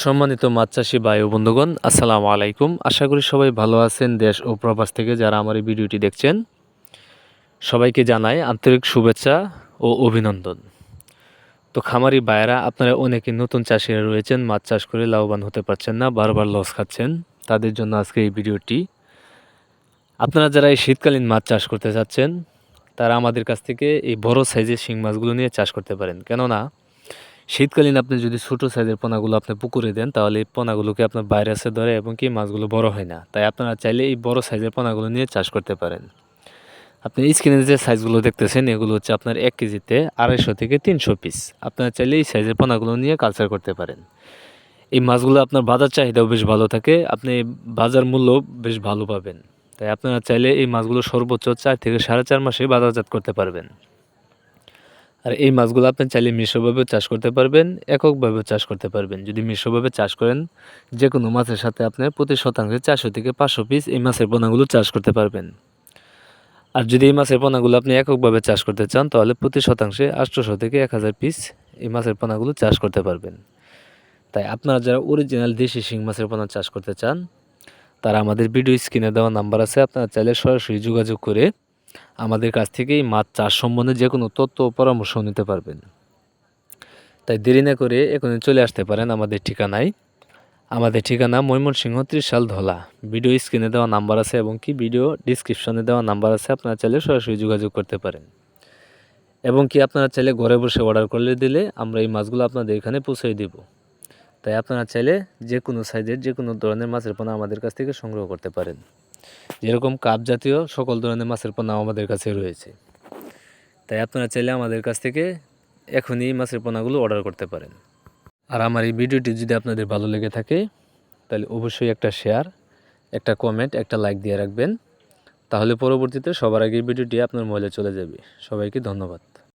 সম্মানিত মাছ চাষি বায়ু বন্ধুগণ, আসসালামু আলাইকুম। আশা করি সবাই ভালো আছেন দেশ ও প্রবাস থেকে যারা আমার এই ভিডিওটি দেখছেন। সবাইকে জানাই আন্তরিক শুভেচ্ছা ও অভিনন্দন। তো খামারি ভাইয়েরা, আপনারা অনেকে নতুন চাষিরা রয়েছেন, মাছ চাষ করে লাভবান হতে পারছেন না, বারবার লস খাচ্ছেন, তাদের জন্য আজকে এই ভিডিওটি। আপনারা যারা এই শীতকালীন মাছ চাষ করতে চাচ্ছেন, তারা আমাদের কাছ থেকে এই বড় সাইজের শিং মাছগুলো নিয়ে চাষ করতে পারেন। কেননা শীতকালীন আপনি যদি ছোটো সাইজের পোনাগুলো আপনি পুকুরে দেন, তাহলে এই পোনাগুলোকে আপনার ভাইরাসে ধরে এবং কি মাছগুলো বড় হয় না। তাই আপনারা চাইলে এই বড় সাইজের পোনাগুলো নিয়ে চাষ করতে পারেন। আপনি স্ক্রিনে যে সাইজগুলো দেখতেছেন, এগুলো হচ্ছে আপনার এক কেজিতে আড়াইশো থেকে তিনশো পিস আপনারা চাইলে এই সাইজের পোনাগুলো নিয়ে কালচার করতে পারেন। এই মাছগুলো আপনার বাজার চাহিদাও বেশ ভালো থাকে, আপনি বাজার মূল্য বেশ ভালো পাবেন। তাই আপনারা চাইলে এই মাছগুলো সর্বোচ্চ চার থেকে সাড়ে চার মাসে বাজারজাত করতে পারবেন। আর এই মাছগুলো আপনি চাইলে মিশ্রভাবে চাষ করতে পারবেন, এককভাবে চাষ করতে পারবেন। যদি মিশ্রভাবে চাষ করেন যে কোনো মাছের সাথে আপনি প্রতি শতাংশে চারশো থেকে পাঁচশো পিস এই মাছের পোনাগুলো চাষ করতে পারবেন। আর যদি এই মাছের পোনাগুলো আপনি এককভাবে চাষ করতে চান, তাহলে প্রতি শতাংশে আটশোশো থেকে এক হাজার পিস এই মাছের পোনাগুলো চাষ করতে পারবেন। তাই আপনারা যারা অরিজিনাল দেশি শিং মাছের পোনা চাষ করতে চান, তারা আমাদের ভিডিও স্ক্রিনে দেওয়া নাম্বার আছে, আপনারা চাইলে সরাসরি যোগাযোগ করে আমাদের কাছ থেকে এই মাছ চাষ সম্বন্ধে যে কোনো তথ্য পরামর্শ নিতে পারবেন। তাই দেরি না করে এখনই চলে আসতে পারেন আমাদের ঠিকানায়। আমাদের ঠিকানা ময়মনসিংহ ত্রিশাল ধলা। ভিডিও স্ক্রিনে দেওয়া নাম্বার আছে এবং কি ভিডিও ডিসক্রিপশনে দেওয়া নাম্বার আছে, আপনারা চাইলে সরাসরি যোগাযোগ করতে পারেন। এবং কি আপনারা চাইলে ঘরে বসে অর্ডার করলে দিলে আমরা এই মাছগুলো আপনাদের এখানে পৌঁছে দেব। তাই আপনারা চাইলে যে কোনো সাইজের যে কোনো ধরনের মাছের পোনা আমাদের কাছ থেকে সংগ্রহ করতে পারেন। যেরকম কাপ জাতীয় সকল ধরনের মাছের পোনা আমাদের কাছে রয়েছে। তাই আপনারা চাইলে আমাদের কাছ থেকে এখনই মাছের পোনাগুলো অর্ডার করতে পারেন। আর আমার এই ভিডিওটি যদি আপনাদের ভালো লেগে থাকে, তাহলে অবশ্যই একটা শেয়ার একটা কমেন্ট একটা লাইক দিয়ে রাখবেন। তাহলে পরবর্তীতে সবার আগে ভিডিওটি আপনার মোবাইলে চলে যাবে। সবাইকে ধন্যবাদ।